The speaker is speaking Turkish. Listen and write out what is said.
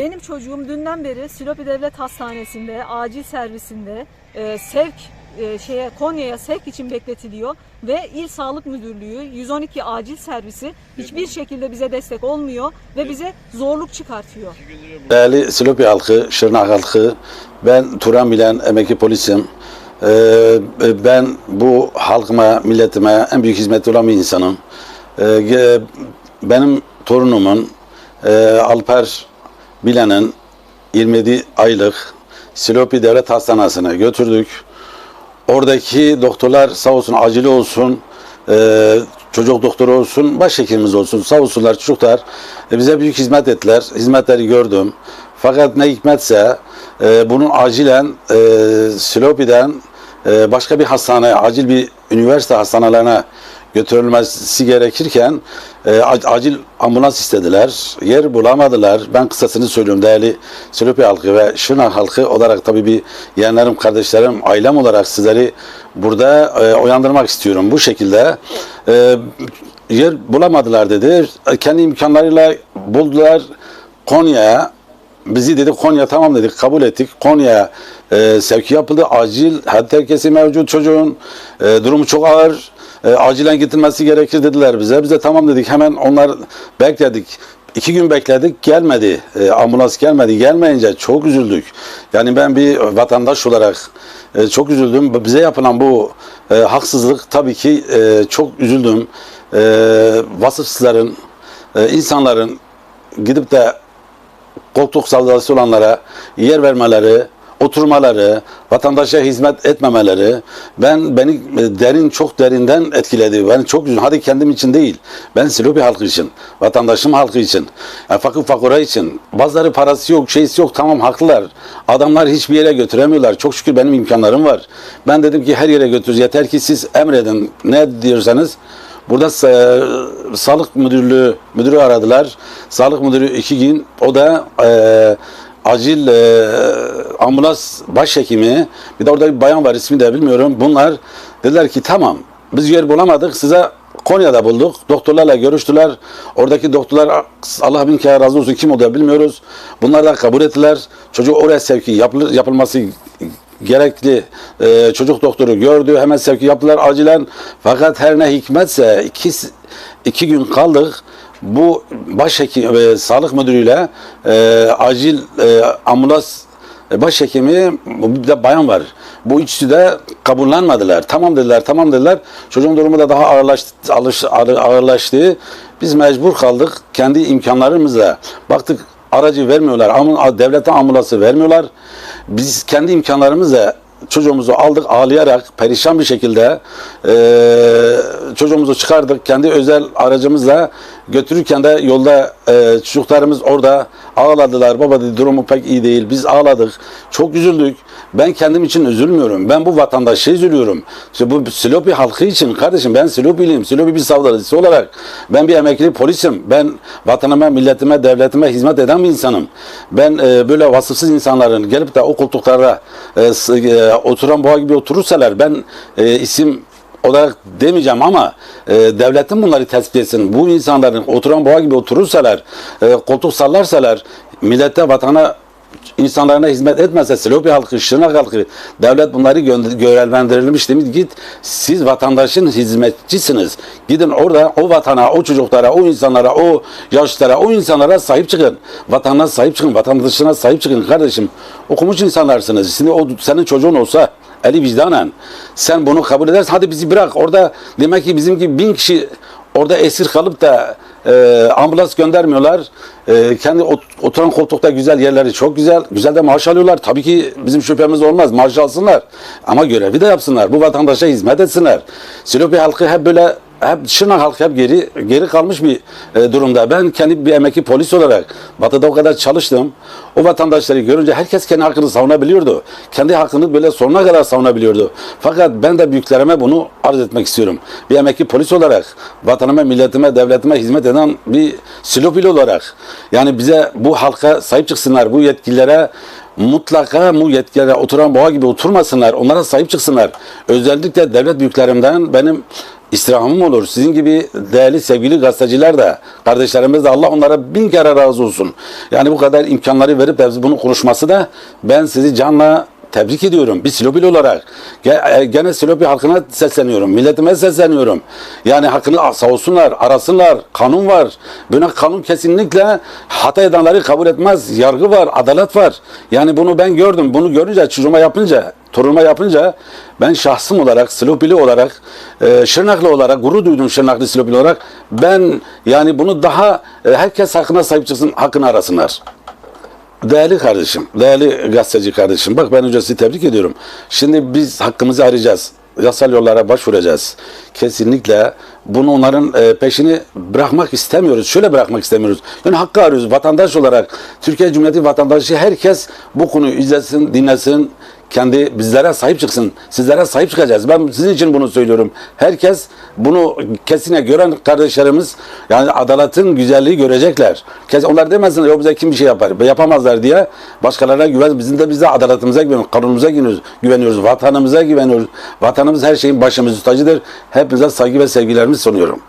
Benim çocuğum dünden beri Silopi Devlet Hastanesi'nde, acil servisinde e, sevk e, şeye Konya'ya sevk için bekletiliyor ve İl Sağlık Müdürlüğü 112 acil servisi hiçbir şekilde bize destek olmuyor ve bize zorluk çıkartıyor. Değerli Silopi halkı, Şırnak halkı, ben Turan Bilen emekli polisim. Ee, ben bu halkıma, milletime en büyük hizmeti olan bir insanım. Ee, benim torunumun e, Alper Bilen'in 27 aylık Silopi Devlet Hastanesi'ne götürdük. Oradaki doktorlar sağ olsun acili olsun, e, çocuk doktoru olsun, başhekimimiz olsun sağ olsunlar çocuklar e, bize büyük hizmet ettiler. Hizmetleri gördüm. Fakat ne hikmetse e, bunun acilen e, Silopi'den e, başka bir hastaneye, acil bir üniversite hastanelerine götürülmesi gerekirken e, ac- acil ambulans istediler. Yer bulamadılar. Ben kısasını söylüyorum değerli Silopi halkı ve Şırnak halkı olarak tabii bir yeğenlerim, kardeşlerim, ailem olarak sizleri burada e, uyandırmak istiyorum. Bu şekilde e, yer bulamadılar dedi. Kendi imkanlarıyla buldular. Konya'ya bizi dedi Konya tamam dedik kabul ettik. Konya'ya e, sevki yapıldı. Acil haddi herkesi mevcut çocuğun e, durumu çok ağır. E, acilen getirilmesi gerekir dediler bize. Biz de tamam dedik. Hemen onlar bekledik. İki gün bekledik gelmedi. E, ambulans gelmedi. Gelmeyince çok üzüldük. Yani ben bir vatandaş olarak e, çok üzüldüm. Bize yapılan bu e, haksızlık tabii ki e, çok üzüldüm. E, vasıfsızların, e, insanların gidip de koltuk saldırısı olanlara yer vermeleri, oturmaları, vatandaşa hizmet etmemeleri ben beni e, derin çok derinden etkiledi. Ben çok. Hadi kendim için değil. Ben Silopi halkı için, vatandaşım halkı için, yani fakir fakura için. Bazıları parası yok, şeysi yok. Tamam haklılar. Adamlar hiçbir yere götüremiyorlar. Çok şükür benim imkanlarım var. Ben dedim ki her yere götür. Yeter ki siz emredin. Ne diyorsanız Burada sa- sağlık müdürlüğü müdürü aradılar. Sağlık müdürü iki gün o da e, acil e, ambulans başhekimi bir de orada bir bayan var ismi de bilmiyorum. Bunlar dediler ki tamam biz yer bulamadık size Konya'da bulduk. Doktorlarla görüştüler. Oradaki doktorlar Allah bin kere razı olsun kim olduğunu bilmiyoruz. Bunlar da kabul ettiler. Çocuk oraya sevki yapılır, yapılması gerekli e, çocuk doktoru gördü. Hemen sevki yaptılar acilen. Fakat her ne hikmetse iki, iki gün kaldık. Bu başhekim ve sağlık müdürüyle e, acil e, ambulans e, başhekimi bir de bayan var. Bu üçü de kabullenmediler. Tamam dediler, tamam dediler. Çocuğun durumu da daha ağırlaştı, ağırlaştı. Biz mecbur kaldık. Kendi imkanlarımızla baktık aracı vermiyorlar. Ama devletten ambulansı vermiyorlar. Biz kendi imkanlarımızla çocuğumuzu aldık ağlayarak perişan bir şekilde eee, çocuğumuzu çıkardık kendi özel aracımızla götürürken de yolda eee, çocuklarımız orada ağladılar. Baba dedi durumu pek iyi değil. Biz ağladık. Çok üzüldük. Ben kendim için üzülmüyorum. Ben bu vatandaşa üzülüyorum. İşte bu Silopi halkı için kardeşim ben Silopi'liyim. Silopi bir savcısı olarak ben bir emekli polisim. Ben vatanıma milletime devletime hizmet eden bir insanım. Ben eee, böyle vasıfsız insanların gelip de o koltuklara e, e, oturan boğa gibi oturursalar ben e, isim olarak demeyeceğim ama e, devletin bunları tespit etsin. Bu insanların oturan boğa gibi oturursalar, e, koltuk sallarsalar, millete, vatana insanlarına hizmet etmezse Silopi halkı, Şırnak halkı, devlet bunları gö- görevlendirilmiş demiş. Git siz vatandaşın hizmetçisiniz. Gidin orada o vatana, o çocuklara, o insanlara, o yaşlılara, o insanlara sahip çıkın. Vatanına sahip çıkın, vatandaşına sahip çıkın kardeşim. Okumuş insanlarsınız. Şimdi o senin çocuğun olsa eli vicdanen sen bunu kabul edersen hadi bizi bırak. Orada demek ki bizim gibi bin kişi orada esir kalıp da e, ambulans göndermiyorlar. E, kendi ot- oturan koltukta güzel yerleri çok güzel. Güzel de maaş alıyorlar. Tabii ki bizim şüphemiz olmaz. Maaş alsınlar. Ama görevi de yapsınlar. Bu vatandaşa hizmet etsinler. Silopi halkı hep böyle hep Şırnak halkı hep geri geri kalmış bir e, durumda. Ben kendi bir emekli polis olarak Batı'da o kadar çalıştım. O vatandaşları görünce herkes kendi hakkını savunabiliyordu. Kendi hakkını böyle sonuna kadar savunabiliyordu. Fakat ben de büyüklerime bunu arz etmek istiyorum. Bir emekli polis olarak vatanıma, milletime, devletime hizmet eden bir silopili olarak yani bize bu halka sahip çıksınlar. Bu yetkililere mutlaka bu yetkililere oturan boğa gibi oturmasınlar. Onlara sahip çıksınlar. Özellikle devlet büyüklerimden benim istirhamım olur. Sizin gibi değerli sevgili gazeteciler de kardeşlerimiz de Allah onlara bin kere razı olsun. Yani bu kadar imkanları verip de bunu konuşması da ben sizi canla tebrik ediyorum. Bir Silopili olarak. E, Gene Silopi halkına sesleniyorum. Milletime sesleniyorum. Yani hakkını sağ olsunlar, arasınlar. Kanun var. Böyle kanun kesinlikle hata edenleri kabul etmez. Yargı var, adalet var. Yani bunu ben gördüm. Bunu görünce, çocuğuma yapınca, torunuma yapınca ben şahsım olarak, Silopili olarak, e, Şırnaklı olarak, gurur duydum Şırnaklı Silopili olarak. Ben yani bunu daha e, herkes hakkına sahip çıksın, hakkını arasınlar. Değerli kardeşim, değerli gazeteci kardeşim, bak ben önce tebrik ediyorum. Şimdi biz hakkımızı arayacağız. Yasal yollara başvuracağız. Kesinlikle bunu onların e, peşini bırakmak istemiyoruz. Şöyle bırakmak istemiyoruz. Yani hakkı arıyoruz. Vatandaş olarak, Türkiye Cumhuriyeti vatandaşı herkes bu konuyu izlesin, dinlesin, kendi bizlere sahip çıksın. Sizlere sahip çıkacağız. Ben sizin için bunu söylüyorum. Herkes bunu kesine gören kardeşlerimiz yani adaletin güzelliği görecekler. Kes, onlar demesin yok bize kim bir şey yapar. Yapamazlar diye başkalarına güven. Bizim de biz de adaletimize güveniyoruz. Kanunumuza güveniyoruz. Vatanımıza güveniyoruz. Vatanımız her şeyin başımız tacıdır. Hepinize saygı ve sevgilerimi sunuyorum.